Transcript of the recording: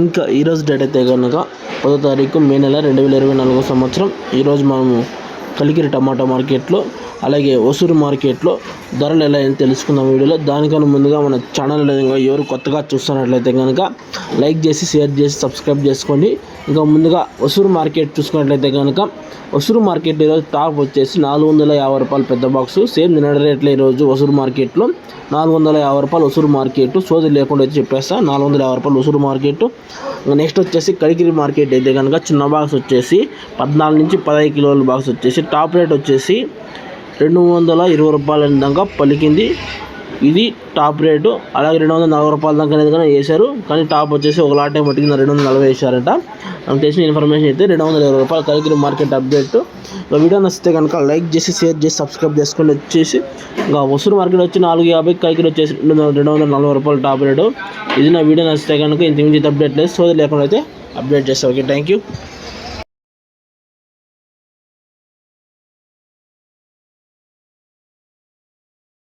ఇంకా ఈరోజు డేట్ అయితే కనుక పదో తారీఖు మే నెల రెండు వేల ఇరవై నాలుగో సంవత్సరం. ఈరోజు మనము కలికిరి టమాటా మార్కెట్లో అలాగే ఒసూరు మార్కెట్లో ధరలు ఎలా అని తెలుసుకుందాం వీడియోలో. దానికన్నా ముందుగా మన ఛానల్ ఎవరు కొత్తగా చూస్తున్నట్లయితే కనుక లైక్ చేసి షేర్ చేసి సబ్స్క్రైబ్ చేసుకోండి. ఇంకా ముందుగా ఒసూరు మార్కెట్ చూసుకున్నట్లయితే కనుక ఒసూరు మార్కెట్ ఈరోజు టాప్ వచ్చేసి నాలుగు వందల యాభై రూపాయలు పెద్ద బాక్సు. సేమ్ నిన్నటి రేట్లు ఈరోజు ఒసూరు మార్కెట్లో నాలుగు వందల యాభై రూపాయలు ఒసూరు మార్కెట్. సోది లేకుండా అయితే చెప్పేస్తా నాలుగు వందల యాభై రూపాయలు ఒసూరు మార్కెట్. నెక్స్ట్ వచ్చేసి కడికిరి మార్కెట్ అయితే కనుక చిన్న బాక్స్ వచ్చేసి పద్నాలుగు నుంచి పదహైదు కిలోల బాక్స్ వచ్చేసి టాప్ రేట్ వచ్చేసి రెండు వందల ఇరవై రూపాయల దాకా పలికింది. ఇది టాప్ రేటు. అలాగే రెండు వందల నలభై రూపాయల దాకా అనేది కానీ వేశారు. కానీ టాప్ వచ్చేసి ఒక లాటే మట్టికి రెండు వందల నలభై వేశారట. నాకు తెలిసిన ఇన్ఫర్మేషన్ అయితే రెండు వందల ఇరవై రూపాయలు కలిగిన మార్కెట్ అప్డేట్ వీడియో నచ్చితే కనుక లైక్ చేసి షేర్ చేసి సబ్స్క్రైబ్ చేసుకొని వచ్చేసి ఇంకా వసూరు మార్కెట్ వచ్చి నాలుగు యాభై కలిగిన వచ్చేసి రెండు వందల రెండు వందల నలభై రూపాయలు టాప్ రేటు ఇది నా వీడియో నచ్చితే కనుక ఇంత మించి అప్డేట్ లేదు. సో లేకుండా అయితే అప్డేట్ చేస్తాను ఓకే థ్యాంక్ యూ